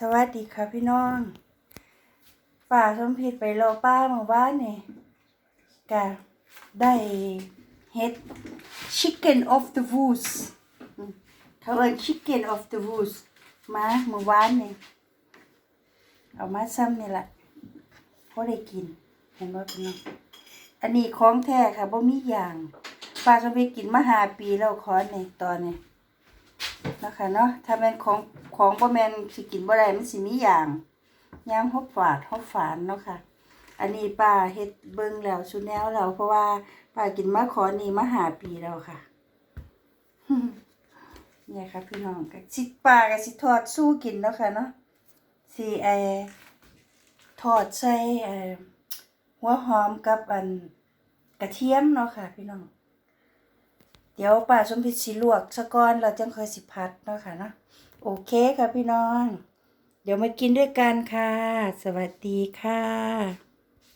สวัสดีค่ะพี่น้องป่าสมผิดไปรอป้าเมื่อวานนี่กะได้เฮ็ด chicken of the woods เขาเอิ้น chicken of the woods มาเมื่อวานนี่เอามาซ้ำนี่แหละพอได้กินเห็นบ่พี่น้องอันนี้ของแท้ค่ะบ่มีอย่างป้าสมผิดกินมาหาปีแล้วขอนี่ตอนนี้นะคะเนาะถ้าแม่นของ ของบ่แมนสิกินบ่ได้มันสิมีอย่างย่างฮอบฝาดฮอบฝานเนาะค่ะ อันนี้ป้าเฮ็ดเบิ่งแล้วสุแนวแล้วเพราะว่าป้ากินมาขอนี่มาหาปีแล้วค่ะเนี่ยค่ะพี่น้องก็สิป้าก็สิทอดสู้กินเนาะค่ะเนาะสิไอทอดใส่หัวหอมกับอันกระเทียมเนาะค่ะพี่น้อง เดี๋ยวป้าสมพิษสิลวกสะก้อนเราจังเคยสิพัดเนาะค่ะเนาะโอเคค่ะพี่น้อง เดี๋ยวมากินด้วยกันค่ะ สวัสดีค่ะ